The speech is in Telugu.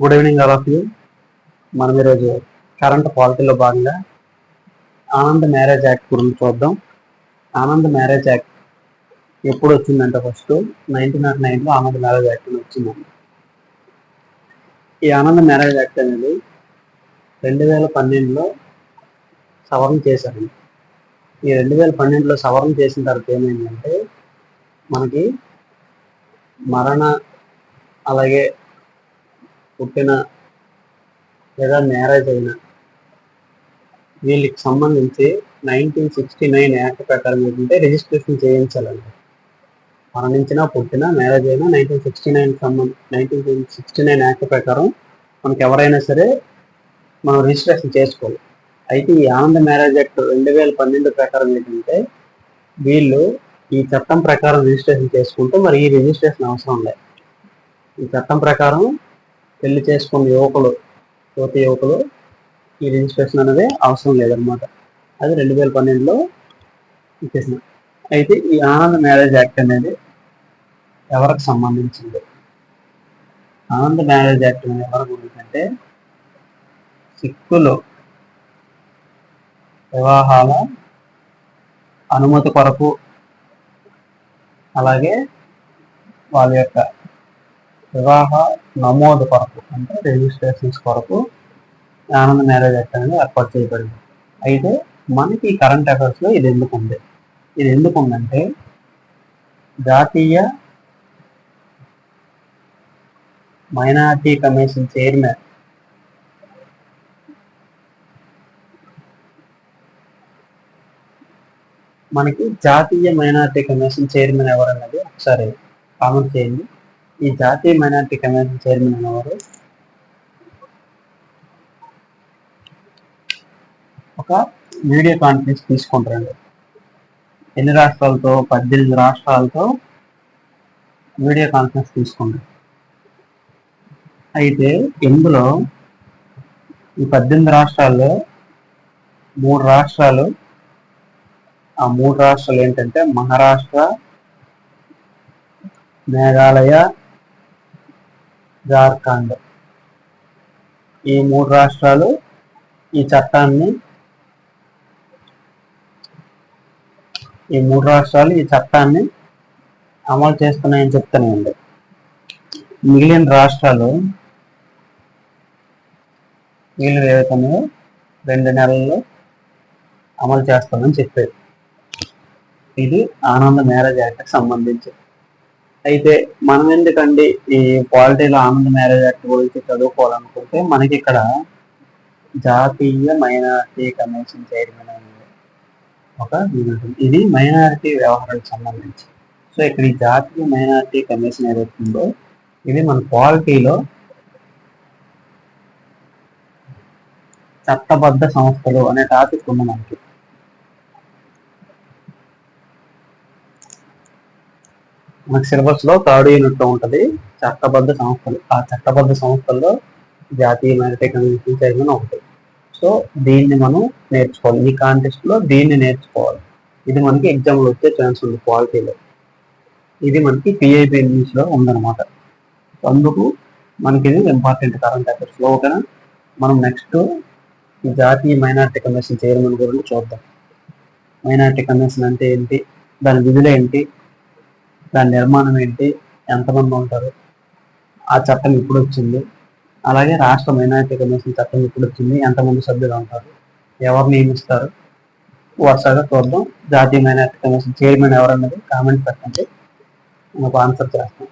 Good evening all of you మనం ఈరోజు కరెంట్ పాలిటీలో భాగంగా ఆనంద్ మ్యారేజ్ యాక్ట్ గురించి చూద్దాం. ఆనంద్ మ్యారేజ్ యాక్ట్ ఎప్పుడు వచ్చిందంటే ఫస్ట్ నైన్టీన్ నాట్ నైన్లో ఆనంద్ మ్యారేజ్ యాక్ట్ అని వచ్చిందండి. ఈ ఆనంద్ మ్యారేజ్ యాక్ట్ అనేది రెండు వేల పన్నెండులో సవరణ చేశారండి. ఈ రెండు వేల పన్నెండులో సవరణ చేసిన తర్వాత ఏమైందంటే మనకి మరణ అలాగే పుట్టిన లేదా మ్యారేజ్ అయిన వీళ్ళకి సంబంధించి నైన్టీన్ సిక్స్టీ నైన్ యాక్ట్ ప్రకారం ఏంటంటే రిజిస్ట్రేషన్ చేయించాలండి మరణించిన పుట్టిన మ్యారేజ్ అయినా నైన్టీన్ సిక్స్టీ నైన్ సంబంధ నైన్టీన్ సిక్స్టీ నైన్ యాక్ట్ ప్రకారం మనకి ఎవరైనా సరే మనం రిజిస్ట్రేషన్ చేసుకోవాలి. అయితే ఈ ఆనంద మ్యారేజ్ యాక్ట్ రెండు వేల పన్నెండు ప్రకారం ఏంటంటే వీళ్ళు ఈ చట్టం ప్రకారం రిజిస్ట్రేషన్ చేసుకుంటే మరి ఈ రిజిస్ట్రేషన్ అవసరం లేదు ఈ చట్టం ప్రకారం పెళ్ళి చేసుకున్న యువకులు యువతి యువకులు ఈ రిజిస్ట్రేషన్ అనేది అవసరం లేదనమాట అది రెండు వేల పన్నెండులో ఇచ్చేసిన. అయితే ఈ ఆనంద్ మ్యారేజ్ యాక్ట్ అనేది ఎవరికి సంబంధించింది? ఆనంద్ మ్యారేజ్ యాక్ట్ అనేది ఎవరి గురించి అంటే సిక్కులు వివాహాల అనుమతి కొరకు అలాగే వాళ్ళ యొక్క వివాహ నమోదు కొరకు అంటే రిజిస్ట్రేషన్స్ కొరకు ఆనంద మ్యారేజ్ యాక్ట్ అనేది ఏర్పాటు చేయబడింది. అయితే మనకి కరెంట్ అఫైర్స్లో ఇది ఎందుకు ఉంది? ఇది ఎందుకు ఉందంటే జాతీయ మైనార్టీ కమిషన్ చైర్మన్ మనకి జాతీయ మైనార్టీ కమిషన్ చైర్మన్ ఎవరన్నది ఒకసారి కామెంట్ చేయండి. ఈ జాతీయ మైనార్టీ కన్వెన్షన్ చైర్మన్ అనేవారు ఒక వీడియో కాన్ఫరెన్స్ తీసుకుంటారండి. ఎన్ని రాష్ట్రాలతో పద్దెనిమిది రాష్ట్రాలతో వీడియో కాన్ఫరెన్స్ తీసుకుంటారు. అయితే ఇందులో ఈ పద్దెనిమిది రాష్ట్రాల్లో మూడు రాష్ట్రాలు ఆ మూడు రాష్ట్రాలు ఏంటంటే మహారాష్ట్ర మేఘాలయ జార్ఖండ్. ఈ మూడు రాష్ట్రాలు ఈ చట్టాన్ని ఈ మూడు రాష్ట్రాలు ఈ చట్టాన్ని అమలు చేస్తున్నాయని చెప్తున్నాయండి. ఉంది మిగిలిన రాష్ట్రాలు వీళ్ళు ఏవైతే రెండు నెలల్లో అమలు చేస్తామని చెప్పారు. ఇది ఆనంద మ్యారేజ్ యాక్ట్కి సంబంధించి. అయితే మనం ఎందుకండి ఈ పాలిటీలో ఆనంద మ్యారేజ్ యాక్ట్ గురించి చదువుకోవాలనుకుంటే మనకి ఇక్కడ జాతీయ మైనారిటీ కమిషన్ చైర్మన్ అనేది ఒక ఇది మైనారిటీ వ్యవహారాలకు సంబంధించి. సో ఇక్కడ ఈ జాతీయ మైనారిటీ కమిషన్ ఏదైతుందో ఇది మన పాలిటీలో చట్టబద్ధ సంస్థలు అనే టాపిక్ ఉంది మనకి. మనకి సిలబస్లో థర్డ్ యూనిట్లో ఉంటది. చట్టబద్ధ సంస్థలు ఆ చట్టబద్ధ సంస్థల్లో జాతీయ మైనారిటీ కమిషన్ చైర్మన్ ఒకటి. సో దీన్ని మనం నేర్చుకోవాలి. ఈ కాంటెస్ట్లో దీన్ని నేర్చుకోవాలి. ఇది మనకి ఎగ్జామ్లో వచ్చే ఛాన్స్ ఉంది క్వాలిటీలో ఇది మనకి పిఐపి న్యూస్లో ఉందన్నమాట. అందుకు మనకి ఇది ఇంపార్టెంట్ కరెంట్ అఫైర్స్లో. ఓకేనా? మనం నెక్స్ట్ ఈ జాతీయ మైనారిటీ కమిషన్ చైర్మన్ గురించి చూద్దాం. మైనారిటీ కమిషన్ అంటే ఏంటి? దాని విధులు ఏంటి? దాని నిర్మాణం ఏంటి ఎంతమంది ఉంటారు ఆ చట్టం ఇప్పుడు వచ్చింది అలాగే రాష్ట్ర మైనారిటీ కమిషన్ చట్టం ఇప్పుడు వచ్చింది ఎంతమంది సభ్యులు ఉంటారు ఎవరు నియమిస్తారు వరుసగా చూద్దాం. జాతీయ మైనారిటీ కమిషన్ చైర్మన్ ఎవరన్నది కామెంట్ పెట్టండి. మనకు ఆన్సర్ చేస్తాం